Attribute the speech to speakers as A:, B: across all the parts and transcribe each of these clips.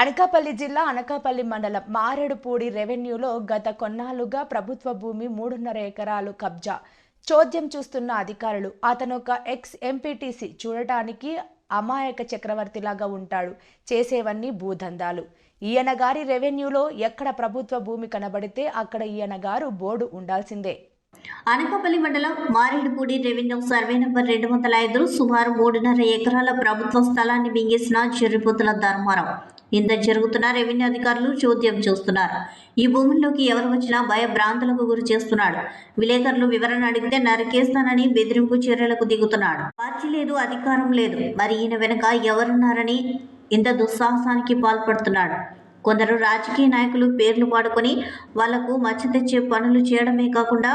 A: అనకాపల్లి జిల్లా అనకాపల్లి మండలం మారేడుపూడి రెవెన్యూలో గత కొన్నాళ్ళుగా ప్రభుత్వ భూమి మూడున్నర ఎకరాలు కబ్జా. చోద్యం చూస్తున్న అధికారులు అతను ఒక ఎక్స్ ఎంపీటీసీ చూడటానికి అమాయక చక్రవర్తిలాగా ఉంటాడు చేసేవన్నీ భూదందాలు. ఈయన గారి రెవెన్యూలో ఎక్కడ ప్రభుత్వ భూమి కనబడితే అక్కడ ఈయన గారు బోర్డు ఉండాల్సిందే.
B: అనకాపల్లి మండలం మారేడుపూడి రెవెన్యూ సర్వే నంబర్ రెండు వందల ఐదు సుమారు మూడున్నర ఎకరాల ప్రభుత్వ స్థలాన్ని మింగేసిన చెర్రిపోతుల ధర్మారం ఇంత జరుగుతున్న రెవెన్యూ అధికారులు చోద్యం చూస్తున్నారు. ఈ భూముల్లోకి ఎవరు వచ్చినా భయభ్రాంతులకు గురి చేస్తున్నాడు. విలేకరులు వివరణ అడిగితే నరికేస్తానని బెదిరింపు చర్యలకు దిగుతున్నాడు. పార్టీ లేదు అధికారం లేదు. మరి ఈయన వెనుక ఎవరున్నారని ఇంత దుస్సాహసానికి పాల్పడుతున్నాడు. కొందరు రాజకీయ నాయకులు పేర్లు పాడుకొని వాళ్ళకు మచ్చ తెచ్చే పనులు చేయడమే కాకుండా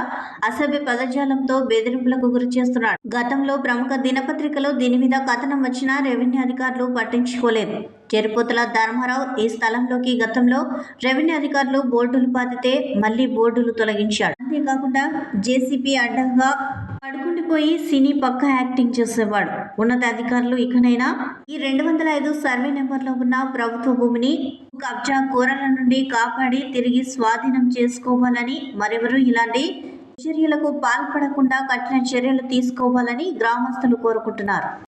B: అసభ్య పదజాలంతో బెదిరింపులకు గురి చేస్తున్నాడు గతంలో ప్రముఖ దినపత్రికలో దీని మీద కథనం వచ్చినా రెవెన్యూ అధికారులు పట్టించుకోలేదు. చెరుపోతల ధర్మారావు ఈ స్థలంలోకి గతంలో రెవెన్యూ అధికారులు బోర్డులు పాతితే మళ్ళీ బోర్డులు తొలగించాడు. అంతేకాకుండా జేసీపీ అడ్డంగా పడుకుండిపోయి సినీ పక్క యాక్టింగ్ చేసేవాడు. ఉన్నతాధికారులు ఇకనైనా ఈ రెండు వందల ఐదు సర్వే నెంబర్లో ఉన్న ప్రభుత్వ భూమిని కబ్జా కూరల నుండి కాపాడి తిరిగి స్వాధీనం చేసుకోవాలని మరెవరూ ఇలాంటి చర్యలకు పాల్పడకుండా కఠిన చర్యలు తీసుకోవాలని గ్రామస్తులు కోరుకుంటున్నారు.